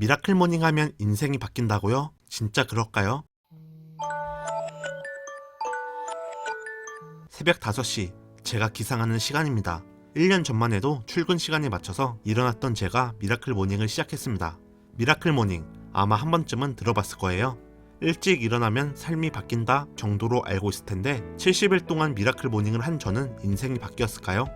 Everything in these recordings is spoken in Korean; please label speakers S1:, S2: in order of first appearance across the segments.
S1: 미라클 모닝 하면 인생이 바뀐다고요? 진짜 그럴까요? 새벽 5시, 제가 기상하는 시간입니다. 1년 전만 해도 출근 시간에 맞춰서 일어났던 제가 미라클 모닝을 시작했습니다. 미라클 모닝, 아마 한 번쯤은 들어봤을 거예요. 일찍 일어나면 삶이 바뀐다 정도로 알고 있을 텐데 70일 동안 미라클 모닝을 한 저는 인생이 바뀌었을까요?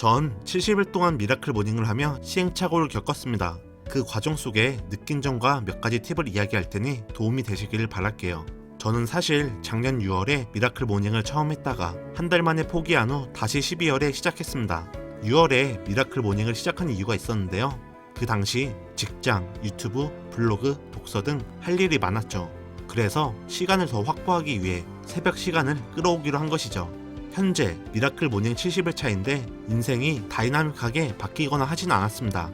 S1: 전 70일 동안 미라클 모닝을 하며 시행착오를 겪었습니다. 그 과정 속에 느낀 점과 몇 가지 팁을 이야기할 테니 도움이 되시기를 바랄게요. 저는 사실 작년 6월에 미라클 모닝을 처음 했다가 한 달 만에 포기한 후 다시 12월에 시작했습니다. 6월에 미라클 모닝을 시작한 이유가 있었는데요. 그 당시 직장, 유튜브, 블로그, 독서 등 할 일이 많았죠. 그래서 시간을 더 확보하기 위해 새벽 시간을 끌어오기로 한 것이죠. 현재 미라클 모닝 70일 차인데 인생이 다이나믹하게 바뀌거나 하진 않았습니다.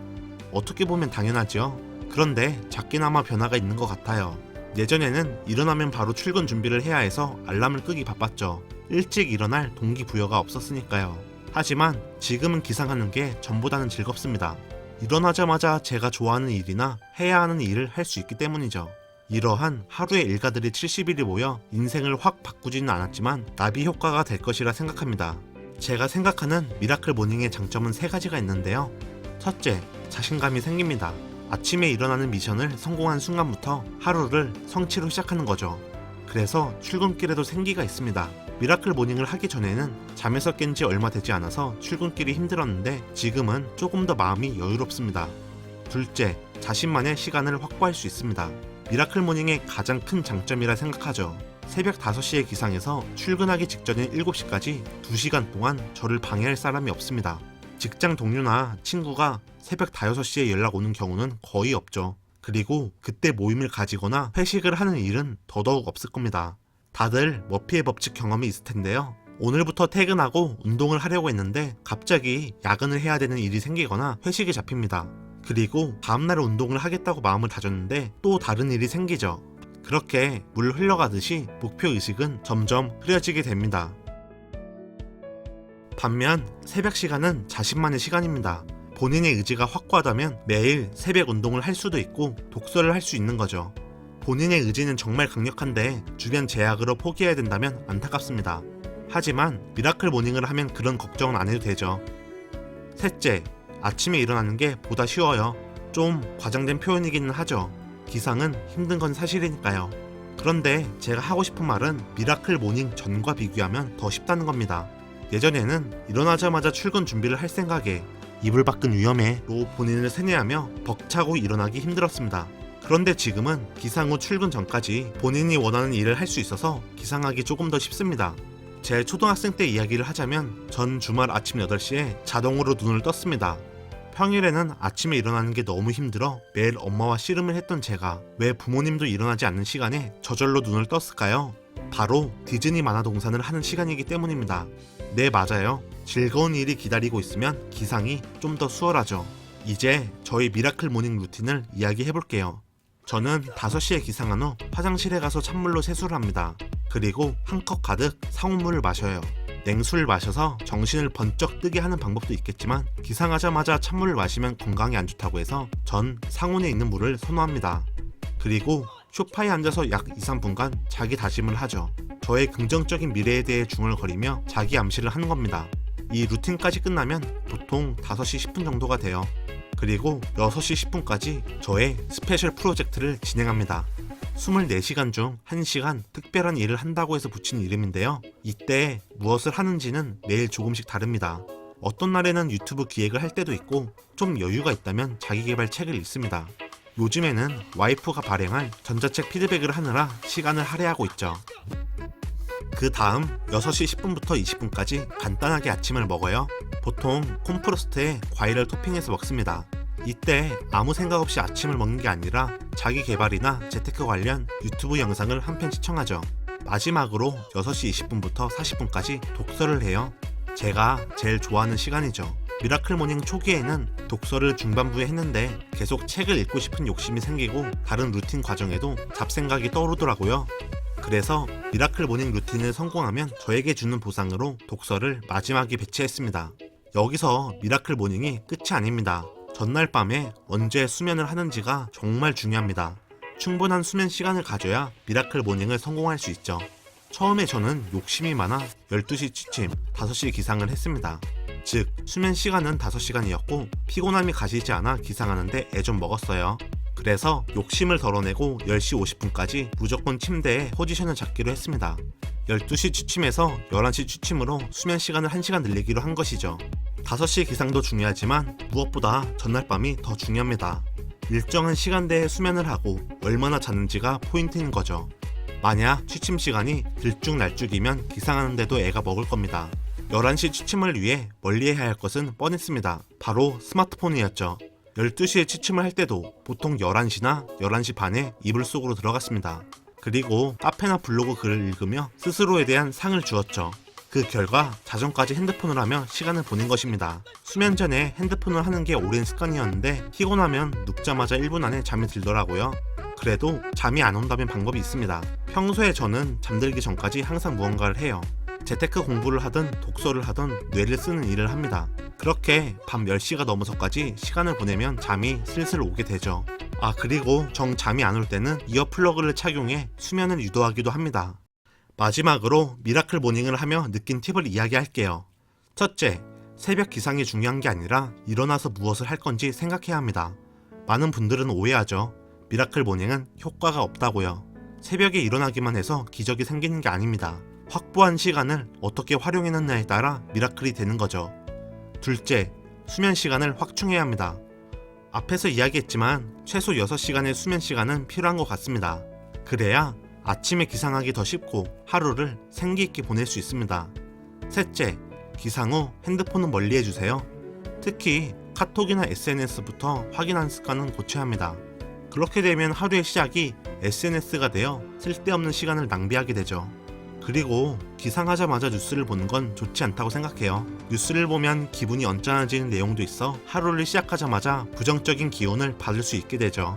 S1: 어떻게 보면 당연하죠. 그런데 작게나마 변화가 있는 것 같아요. 예전에는 일어나면 바로 출근 준비를 해야 해서 알람을 끄기 바빴죠. 일찍 일어날 동기부여가 없었으니까요. 하지만 지금은 기상하는 게 전보다는 즐겁습니다. 일어나자마자 제가 좋아하는 일이나 해야 하는 일을 할 수 있기 때문이죠. 이러한 하루의 일가들이 70일이 모여 인생을 확 바꾸지는 않았지만 나비 효과가 될 것이라 생각합니다. 제가 생각하는 미라클 모닝의 장점은 세 가지가 있는데요. 첫째, 자신감이 생깁니다. 아침에 일어나는 미션을 성공한 순간부터 하루를 성취로 시작하는 거죠. 그래서 출근길에도 생기가 있습니다. 미라클 모닝을 하기 전에는 잠에서 깬 지 얼마 되지 않아서 출근길이 힘들었는데 지금은 조금 더 마음이 여유롭습니다. 둘째, 자신만의 시간을 확보할 수 있습니다. 미라클 모닝의 가장 큰 장점이라 생각하죠. 새벽 5시에 기상해서 출근하기 직전인 7시까지 2시간 동안 저를 방해할 사람이 없습니다. 직장 동료나 친구가 새벽 5, 6시에 연락 오는 경우는 거의 없죠. 그리고 그때 모임을 가지거나 회식을 하는 일은 더더욱 없을 겁니다. 다들 머피의 법칙 경험이 있을 텐데요. 오늘부터 퇴근하고 운동을 하려고 했는데 갑자기 야근을 해야 되는 일이 생기거나 회식이 잡힙니다. 그리고 다음날 운동을 하겠다고 마음을 다졌는데 또 다른 일이 생기죠. 그렇게 물 흘러가듯이 목표 의식은 점점 흐려지게 됩니다. 반면 새벽 시간은 자신만의 시간입니다. 본인의 의지가 확고하다면 매일 새벽 운동을 할 수도 있고 독서를 할 수 있는 거죠. 본인의 의지는 정말 강력한데 주변 제약으로 포기해야 된다면 안타깝습니다. 하지만 미라클 모닝을 하면 그런 걱정은 안 해도 되죠. 셋째, 아침에 일어나는 게 보다 쉬워요. 좀 과장된 표현이기는 하죠. 기상은 힘든 건 사실이니까요. 그런데 제가 하고 싶은 말은 미라클 모닝 전과 비교하면 더 쉽다는 겁니다. 예전에는 일어나자마자 출근 준비를 할 생각에 이불 밖은 위험해로 본인을 세뇌하며 벅차고 일어나기 힘들었습니다. 그런데 지금은 기상 후 출근 전까지 본인이 원하는 일을 할 수 있어서 기상하기 조금 더 쉽습니다. 제 초등학생 때 이야기를 하자면 전 주말 아침 8시에 자동으로 눈을 떴습니다. 평일에는 아침에 일어나는 게 너무 힘들어 매일 엄마와 씨름을 했던 제가 왜 부모님도 일어나지 않는 시간에 저절로 눈을 떴을까요? 바로 디즈니 만화 동산을 하는 시간이기 때문입니다. 네, 맞아요. 즐거운 일이 기다리고 있으면 기상이 좀 더 수월하죠. 이제 저희 미라클 모닝 루틴을 이야기해 볼게요. 저는 5시에 기상한 후 화장실에 가서 찬물로 세수를 합니다. 그리고 한 컵 가득 상온물을 마셔요. 냉수를 마셔서 정신을 번쩍 뜨게 하는 방법도 있겠지만 기상하자마자 찬물을 마시면 건강에 안 좋다고 해서 전 상온에 있는 물을 선호합니다. 그리고 소파에 앉아서 약 2, 3분간 자기 다짐을 하죠. 저의 긍정적인 미래에 대해 중얼거리며 자기 암시를 하는 겁니다. 이 루틴까지 끝나면 보통 5시 10분 정도가 돼요. 그리고 6시 10분까지 저의 스페셜 프로젝트를 진행합니다. 24시간 중 1시간 특별한 일을 한다고 해서 붙인 이름인데요. 이때 무엇을 하는지는 매일 조금씩 다릅니다. 어떤 날에는 유튜브 기획을 할 때도 있고 좀 여유가 있다면 자기개발 책을 읽습니다. 요즘에는 와이프가 발행할 전자책 피드백을 하느라 시간을 할애하고 있죠. 그 다음 6시 10분부터 20분까지 간단하게 아침을 먹어요. 보통 콤프로스트에 과일을 토핑해서 먹습니다. 이때 아무 생각 없이 아침을 먹는 게 아니라 자기 개발이나 재테크 관련 유튜브 영상을 한 편 시청하죠. 마지막으로 6시 20분부터 40분까지 독서를 해요. 제가 제일 좋아하는 시간이죠. 미라클 모닝 초기에는 독서를 중반부에 했는데 계속 책을 읽고 싶은 욕심이 생기고 다른 루틴 과정에도 잡생각이 떠오르더라고요. 그래서 미라클 모닝 루틴을 성공하면 저에게 주는 보상으로 독서를 마지막에 배치했습니다. 여기서 미라클 모닝이 끝이 아닙니다. 전날 밤에 언제 수면을 하는지가 정말 중요합니다. 충분한 수면 시간을 가져야 미라클 모닝을 성공할 수 있죠. 처음에 저는 욕심이 많아 12시 취침, 5시 기상을 했습니다. 즉, 수면 시간은 5시간이었고 피곤함이 가시지 않아 기상하는데 애 좀 먹었어요. 그래서 욕심을 덜어내고 10시 50분까지 무조건 침대에 포지션을 잡기로 했습니다. 12시 취침에서 11시 취침으로 수면 시간을 1시간 늘리기로 한 것이죠. 5시 기상도 중요하지만 무엇보다 전날 밤이 더 중요합니다. 일정한 시간대에 수면을 하고 얼마나 잤는지가 포인트인 거죠. 만약 취침 시간이 들쭉날쭉이면 기상하는데도 애가 먹을 겁니다. 11시 취침을 위해 멀리해야 할 것은 뻔했습니다. 바로 스마트폰이었죠. 12시에 취침을 할 때도 보통 11시나 11시 반에 이불 속으로 들어갔습니다. 그리고 카페나 블로그 글을 읽으며 스스로에 대한 상을 주었죠. 그 결과 자정까지 핸드폰을 하며 시간을 보낸 것입니다. 수면 전에 핸드폰을 하는 게 오랜 습관이었는데 피곤하면 눕자마자 1분 안에 잠이 들더라고요. 그래도 잠이 안 온다면 방법이 있습니다. 평소에 저는 잠들기 전까지 항상 무언가를 해요. 재테크 공부를 하든 독서를 하든 뇌를 쓰는 일을 합니다. 그렇게 밤 10시가 넘어서까지 시간을 보내면 잠이 슬슬 오게 되죠. 아, 그리고 정 잠이 안 올 때는 이어플러그를 착용해 수면을 유도하기도 합니다. 마지막으로 미라클 모닝을 하며 느낀 팁을 이야기할게요. 첫째, 새벽 기상이 중요한 게 아니라 일어나서 무엇을 할 건지 생각해야 합니다. 많은 분들은 오해하죠. 미라클 모닝은 효과가 없다고요. 새벽에 일어나기만 해서 기적이 생기는 게 아닙니다. 확보한 시간을 어떻게 활용해놨냐에 따라 미라클이 되는 거죠. 둘째, 수면 시간을 확충해야 합니다. 앞에서 이야기했지만 최소 6시간의 수면 시간은 필요한 것 같습니다. 그래야 아침에 기상하기 더 쉽고 하루를 생기 있게 보낼 수 있습니다. 셋째, 기상 후 핸드폰은 멀리 해주세요. 특히 카톡이나 SNS부터 확인하는 습관은 고쳐야 합니다. 그렇게 되면 하루의 시작이 SNS가 되어 쓸데없는 시간을 낭비하게 되죠. 그리고 기상하자마자 뉴스를 보는 건 좋지 않다고 생각해요. 뉴스를 보면 기분이 언짢아지는 내용도 있어 하루를 시작하자마자 부정적인 기운을 받을 수 있게 되죠.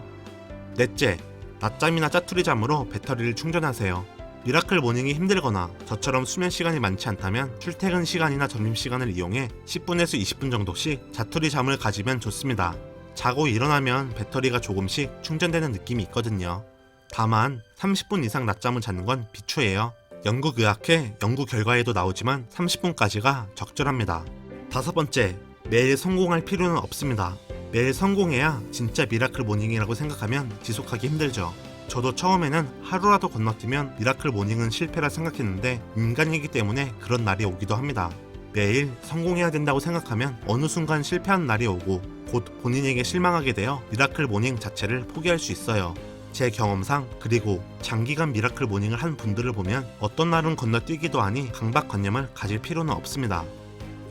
S1: 넷째, 낮잠이나 짜투리 잠으로 배터리를 충전하세요. 미라클 모닝이 힘들거나 저처럼 수면 시간이 많지 않다면 출퇴근 시간이나 점심 시간을 이용해 10분에서 20분 정도씩 자투리 잠을 가지면 좋습니다. 자고 일어나면 배터리가 조금씩 충전되는 느낌이 있거든요. 다만 30분 이상 낮잠을 자는 건 비추예요. 연구의학회 연구 결과에도 나오지만 30분까지가 적절합니다. 다섯 번째, 매일 성공할 필요는 없습니다. 매일 성공해야 진짜 미라클 모닝이라고 생각하면 지속하기 힘들죠. 저도 처음에는 하루라도 건너뛰면 미라클 모닝은 실패라 생각했는데 인간이기 때문에 그런 날이 오기도 합니다. 매일 성공해야 된다고 생각하면 어느 순간 실패하는 날이 오고 곧 본인에게 실망하게 되어 미라클 모닝 자체를 포기할 수 있어요. 제 경험상 그리고 장기간 미라클 모닝을 한 분들을 보면 어떤 날은 건너뛰기도 하니 강박관념을 가질 필요는 없습니다.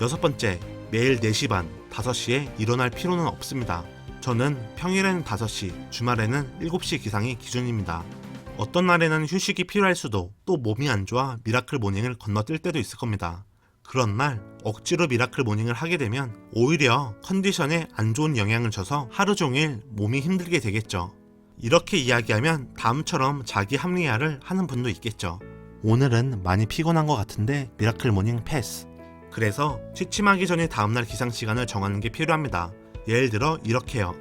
S1: 여섯 번째, 매일 4시 반, 5시에 일어날 필요는 없습니다. 저는 평일에는 5시, 주말에는 7시 기상이 기준입니다. 어떤 날에는 휴식이 필요할 수도 또 몸이 안 좋아 미라클 모닝을 건너뛸 때도 있을 겁니다. 그런 날 억지로 미라클 모닝을 하게 되면 오히려 컨디션에 안 좋은 영향을 줘서 하루 종일 몸이 힘들게 되겠죠. 이렇게 이야기하면 다음처럼 자기 합리화를 하는 분도 있겠죠. 오늘은 많이 피곤한 것 같은데 미라클 모닝 패스. 그래서 취침하기 전에 다음날 기상 시간을 정하는 게 필요합니다. 예를 들어 이렇게요.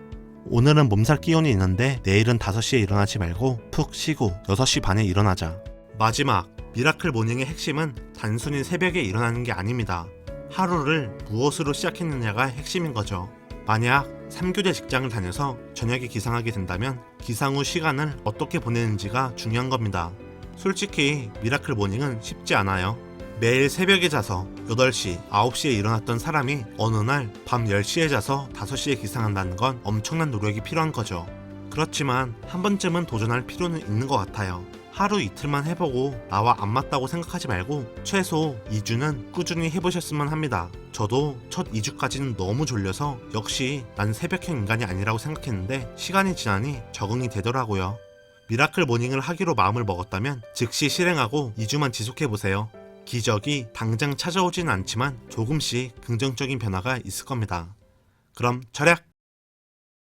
S1: 오늘은 몸살 기운이 있는데 내일은 5시에 일어나지 말고 푹 쉬고 6시 반에 일어나자. 마지막 미라클 모닝의 핵심은 단순히 새벽에 일어나는 게 아닙니다. 하루를 무엇으로 시작했느냐가 핵심인 거죠. 만약 3교대 직장을 다녀서 저녁에 기상하게 된다면 기상 후 시간을 어떻게 보내는지가 중요한 겁니다. 솔직히 미라클 모닝은 쉽지 않아요. 매일 새벽에 자서 8시, 9시에 일어났던 사람이 어느 날 밤 10시에 자서 5시에 기상한다는 건 엄청난 노력이 필요한 거죠. 그렇지만 한 번쯤은 도전할 필요는 있는 것 같아요. 하루 이틀만 해보고 나와 안 맞다고 생각하지 말고 최소 2주는 꾸준히 해보셨으면 합니다. 저도 첫 2주까지는 너무 졸려서 역시 난 새벽형 인간이 아니라고 생각했는데 시간이 지나니 적응이 되더라고요. 미라클 모닝을 하기로 마음을 먹었다면 즉시 실행하고 2주만 지속해보세요. 기적이 당장 찾아오지는 않지만 조금씩 긍정적인 변화가 있을 겁니다. 그럼 절약!